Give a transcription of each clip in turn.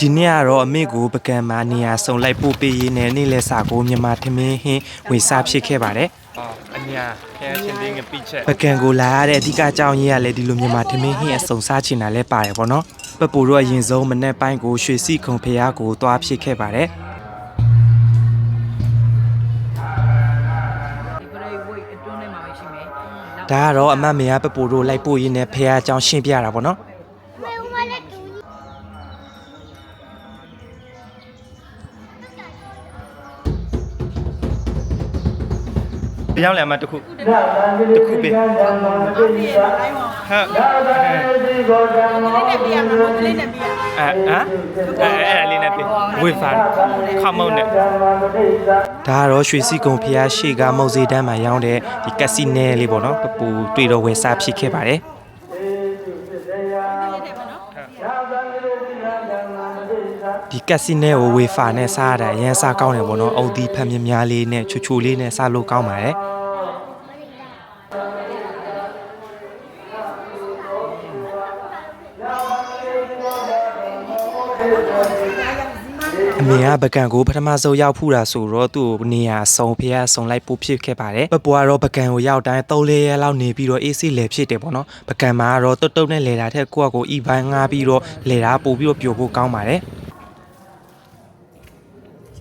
ဒီနေ့ကတော့အမေကိုပကံမှာနေရာစုံလိုက်ပို့ပေးရင်းနဲ့နေ့လယ်စာကိုမြန်မာထမင်းဟင်းဝေစားဖြစ်ခဲ့ပါတယ်အညာခဲချင်းတင်းကပိချက်ပကံကိုလာရတဲ့အဓိကအကြောင်းရင်းကလည်းဒီလိုမြန်မာထမင်းဟင်းအစုံစားချင်တာလည်းပါတယ်ဗောနော်ပပူတော့အရင်ဆုံးမနေ့ပိုင်းကိုရွှေစီခုံဖျားကိုသွားဖြစ်ခဲ့ပါတယ်ဒါကတော့အမတ်မရပပူတို့လိုက်ပို့ရင်းနဲ့ဖះအကြောင်းရှင်းပြတာဗောနော် ပြောင်းလဲအမတစ်ခုတစ်ခုပဲအောက်ပြေးတိုင်းမှာဟာလေးနဲ့ပြရမှာမလေးနဲ့ပြရမှာအဲဟမ်အဲအဲလေးနဲ့ပြဝေဖန်ခမောင်းနဲ့ဒါကတော့ရွှေစီကုံဖျားရှေကမုတ်စေးတန်းမှာရောင်းတဲ့ဒီကက်စီနဲလေးပေါ့နော်ပပူတွေ့တော့ဝယ်စားဖြစ်ခဲ့ပါတယ်ဒီကက်စီနဲကိုဝေဖာနဲ့စားရတာအရင်စားကောင်းတယ်ပေါ့နော်အုတ်ဒီဖက်မြင်းများလေးနဲ့ချူချူလေးနဲ့စားလို့ကောင်းပါတယ် အမေကပကံကိုပထမဆုံးရောက်ဖူးတာဆိုတော့သူ့ကိုနေရာဆုံဖះဆုံလိုက်ပို့ဖြစ်ခဲ့ပါတယ်ပပွားတော့ပကံကိုရောက်တိုင်း၃လေးရက်လောက်နေပြီးတော့အေးစီလေဖြစ်တယ်ပေါ့နော်ပကံမှာကတော့တုတ်တုတ်နဲ့လေတာထက်ကိုယ့်အကိုဤပိုင်းငားပြီးတော့လေတာပို့ပြီးတော့ပျော်ဖို့ကောင်းပါတယ်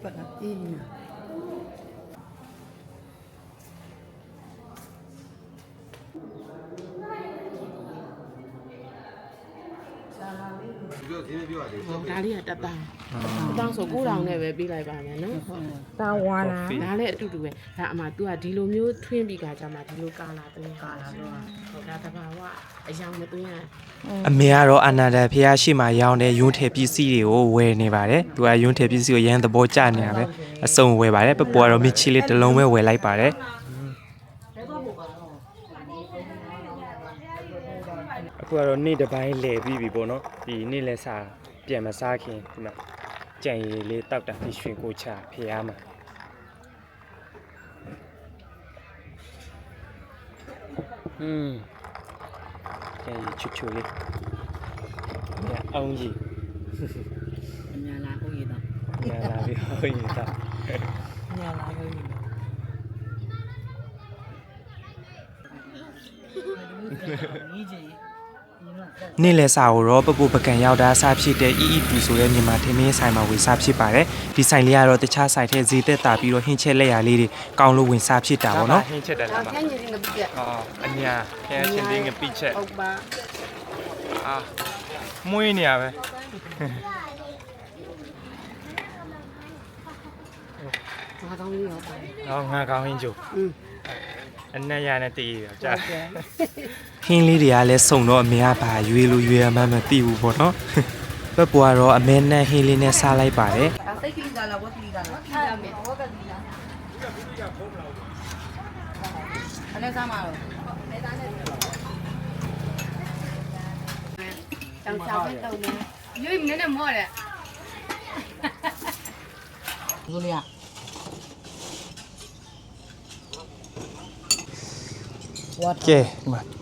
ပတ်တာအေးနေ ဒါလေးကတက်တာအတောင်းဆို9000နဲ့ပဲပေးလိုက်ပါမယ်နော်ဟုတ်တာဝါလာဒါလည်းအတူတူပဲဒါအမှ तू ကဒီလိုမျိုးထွင်းပြီးကကြမှာဒီလိုကာလာသွင်းကာလာတော့ဟုတ်ဒါတဘာဝအယောင်မသွင်းရအမေကတော့အနာဒာဖះရှိမှရောင်းတဲ့ယွန်းထည်ပစ္စည်းတွေကိုဝယ်နေပါတယ်သူကယွန်းထည်ပစ္စည်းကိုရန်သဘောကျနေတာပဲအစုံဝယ်ပါတယ်ပပွားတော့မီချီလေးတစ်လုံးပဲဝယ်လိုက်ပါတယ် အခုကတော့နေ့တစ်ပိုင်းလဲပြီးပြီပေါ့နော်ဒီနေ့လဲစားပြန်မစားခင်ဒီမှာကြံရည်လေးတောက်တာဒီရွှေကိုချဖះမှာอืมကြံရည်ချွတ်ချွတ်လေးညအောင်ကြီးအညာလာဟုတ်ရတော့ညလာပြီးဟုတ်ရင်တော့အညာလာဟုတ်ရတော့ဒီကြီး နေ့လယ်စာကိုတော့ပကူပကံရောက်တာစားဖြစ်တဲ့ EEP ဆိုတဲ့မြန်မာထင်းမင်းဆိုင်မှာဝင်စားဖြစ်ပါတယ်ဒီဆိုင်လေးကတော့တခြားဆိုင်ထဲဈေးသက်သာပြီးတော့ဟင်းချက်လက်ရာလေးတွေကောင်းလို့ဝင်စားဖြစ်တာပေါ့နော်ဟင်းချက်တယ်လားမဟုတ်အော်အညာခဲချင်းတင်းကပိချက်ဟုတ်ပါအာမွေးနေရပဲငါကောင်းကြီးရောပါ။ဟောငါကောင်းရင်ကျိုး။ အနက်ရနဲ့တည်ရကြာဟင်းလေးတွေကလည်းစုံတော့အမေကဘာရွေးလို့ရွေးရမှန်းမသိဘူးပေါ့နော်ပပွားတော့အမဲနဲ့ဟင်းလေးနဲ့စားလိုက်ပါတယ်ဒါစိတ်ကလေးကလာဝက်ကလေးကလာအဲ့မယ်ဝက်ကလေးလားအဲ့ဒါမှတော့တောင်ချောင်းပဲတုံနေရွေးနည်းနည်းမော့တယ်ဘုလေးက Okay,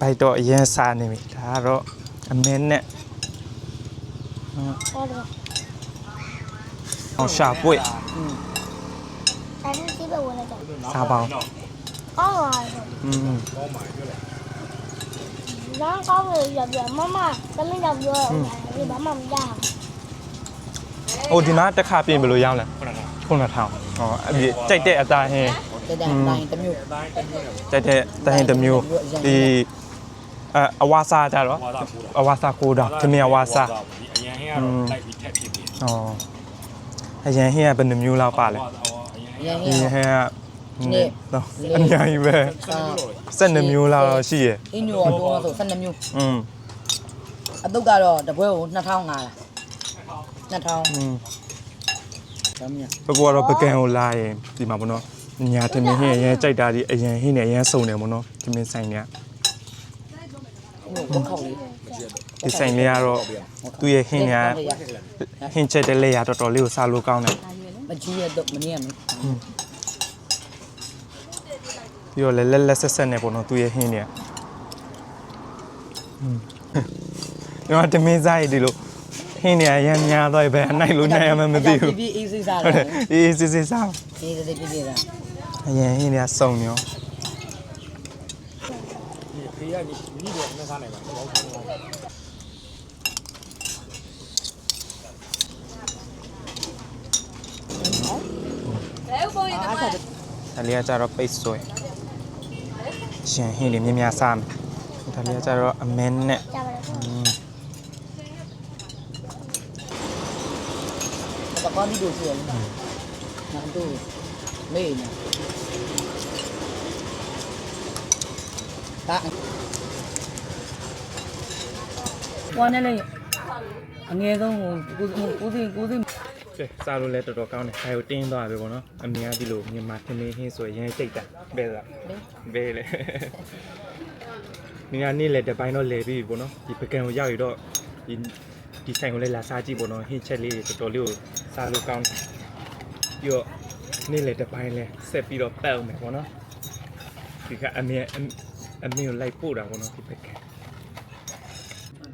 pai to iya sa ni mi. Taro amen ne. Oh, sha pui. Sa bao. Có rồi. Ừ. Nó có người dập dập má má, nó mới dập vô, thì bảo mầm ra. โอ้ดีนะตะคาปีนไปเลยยาวเลยคนละเท่าอ๋ออันนี้ใจเตะอาจารย์เฮ တဲ့တဲ့တိုင်းတစ်မျိုး ကြိုက်တဲ့တဟင်းတစ်မျိုးဒီအအဝါစာကြတော့အဝါစာကိုတော့သမီးအဝါစာ အရင်ဟင်းကတော့လိုက်ပြီးထက်ဖြစ်ပြီ ။ဟောအရင်ဟင်းကဘယ်နှမျိုးလောက်ပါလဲ ရင်း ။ဒီ ရင်း ဟင်းက နေ့ တော့အများကြီးပဲ စာ 12မျိုးလောက်တော့ရှိရဲ့ အင်းညောတော့ဆို12မျိုး ။อืม အတုတ်ကတော့တပွဲကို2000ငါလား2000 อืม ဒါမြတ် ဘဘောတော့ပကံကိုလာရင်ဒီမှာပေါ့နော်။ ညာသမင်းဟင်းအရင်ကြိုက်တာဒီအရင်ဟင်းနဲ့အရင်စုံတယ်ပေါ့နော်။သမင်းဆိုင်ကဟိုခောက်လေးဒီဆိုင်လေးကတော့သူ့ရဲ့ဟင်းညာဟင်းချက်တဲ့လက်ရတော်တော်လေးကိုစားလို့ကောင်းတယ်မကြီးရတော့မနေရမပြီးတော့လည်းလက်လက်ဆက်ဆက်နဲ့ပေါ့နော်သူ့ရဲ့ဟင်းတွေကဟွန်းဒီမှာတမင်းစားရည်ဒီလိုဟင်းနေရမ်းများသွားပဲအနိုင်လို့နိုင်ရမှမသိဘူးပြပြအေးစိစားဟုတ်တယ်တယ်အေးစစ်စစ်စားအေးစိပြပြတာ အရင်ဟင်းနေစုံရောအားဆက်ဒါလေးကကြတော့ပိတ်ဆွဲရှင်ဟင်းနေမြများစားမယ်ဒါလေးကကြတော့အမင်းနဲ့ကြပါလားတော့ကောင်းပြီးလို့ရှိရတယ်နောက်တော့ မေးနေဒါဝမ်းနေလေအငယ်ဆုံးဟိုကိုကိုကိုကိုကဲစားလို့လည်းတော်တော်ကောင်းတယ်ခိုင်ကိုတင်းသွားပြီပေါ့နော်အမေကဒီလိုမြန်မာထမင်းဟင်းဆိုရင်ကြိတ်တာပဲလားပဲလေနေရာနေ့လေတပိုင်းတော့လဲပြီးပြီပေါ့နော်ဒီပကံကိုရောက်ရတော့ဒီဒီဆိုင်ကိုလည်းလာစားကြည့်ပေါ့နော်ဟင်းချက်လေးတွေတော်တော်လေးကိုစားလို့ကောင်းတယ်ပြီးတော့ နေ့လေတပိုင်းလဲဆက်ပြီးတော့ပတ်အောင်မယ်ပေါ့နော်ဒီကအမေအမေအမေကိုလိုက်ပို့တာပေါ့နော်ဒီပကံ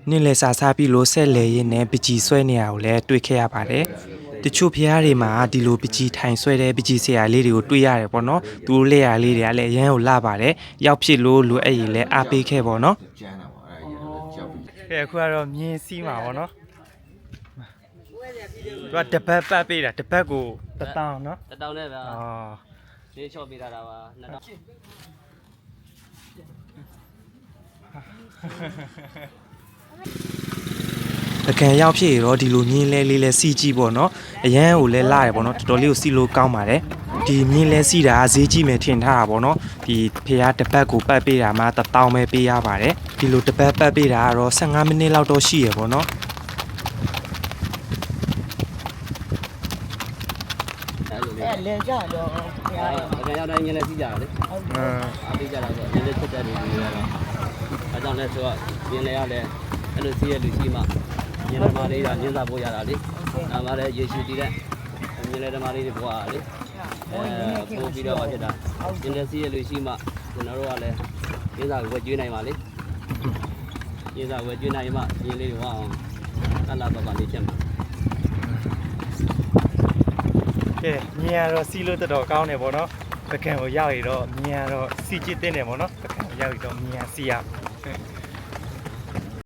နေ့လည်စာစားပြီးလို့ဆက်လေရင်နဲ့ပကြီးဆွဲနေရကိုလည်းတွေ့ခဲ့ရပါတယ်တချို့ဖျားတွေမှာဒီလိုပကြီးထိုင်ဆွဲတဲ့ပကြီးဆရာလေးတွေကိုတွေ့ရတယ်ပေါ့နော်သူတို့လက်ရာလေးတွေကလည်းအရန်ကိုလှပါတယ်ရောက်ဖြစ်လို့လိုအဲ့ရင်လည်းအားပေးခဲ့ပေါ့နော်ကျန်းတာပါအဲ့ဒါကြီးကြောက်ပြီးကဲအခုကတော့မြင်းစီးမှာပေါ့နော်သူကတပတ်ပတ်ပေးတာတပတ်ကို တစ်တောင်းနော်တတောင်းနဲ့ဗျာအော်လေးချော့ပေးထားတာပါနှစ်တောင်းပကံရောက်ဖြစ်ရောဒီလိုမြင်းလဲလေးလဲစီကြည့်ပေါ့နော်အရန်ကိုလဲလာတယ်ပေါ့နော်တော်တော်လေးကိုစီလို့ကောင်းပါတယ်ဒီမြင်းလဲစီတာဈေးကြီးမယ်ထင်ထားတာပေါ့နော်ဒီဖះတစ်ပတ်ကိုပတ်ပေးတာမှတစ်တောင်းပဲပေးရပါတယ်ဒီလိုတစ်ပတ်ပတ်ပေးတာကတော့15မိနစ်လောက်တော့ရှိရပေါ့နော် အဲ့လိုလေးအဲ့လေကြတော့ဘုအဲ့ရားအကရောက်တိုင်းငင်းလဲစီးကြတာလေဟုတ်အင်းအားပေးကြတာဆိုငင်းလဲချက်တဲ့လူတွေကတော့အဲကြောင့်လဲဆိုတော့ငင်းလဲရလဲအဲ့လိုစီးရလူရှိမှငင်းလဲမာလေးကငင်းစားဖို့ရတာလေဒါမှလည်းယေရှုတည်တဲ့ငင်းလဲဓမ္မလေးတွေဘွားလေအဲပို့ပြီးတော့ဖြစ်တာငင်းလဲစီးရလူရှိမှကျွန်တော်တို့ကလည်းငင်းစားကိုဝယ်ကျွေးနိုင်ပါလေငင်းစားဝယ်ကျွေးနိုင်မှငင်းလေးတွေဝအောင်တလာပါပါလေးချက်မှာ ကဲမြင်းကတော့စီးလို့တော်တော်ကောင်းတယ်ပေါ့နော်ပကံကိုရောက်ရတော့မြင်းကတော့စီးကြည့်တဲ့တယ်ပေါ့နော်ပကံကိုရောက်ရတော့မြင်းကစီးရ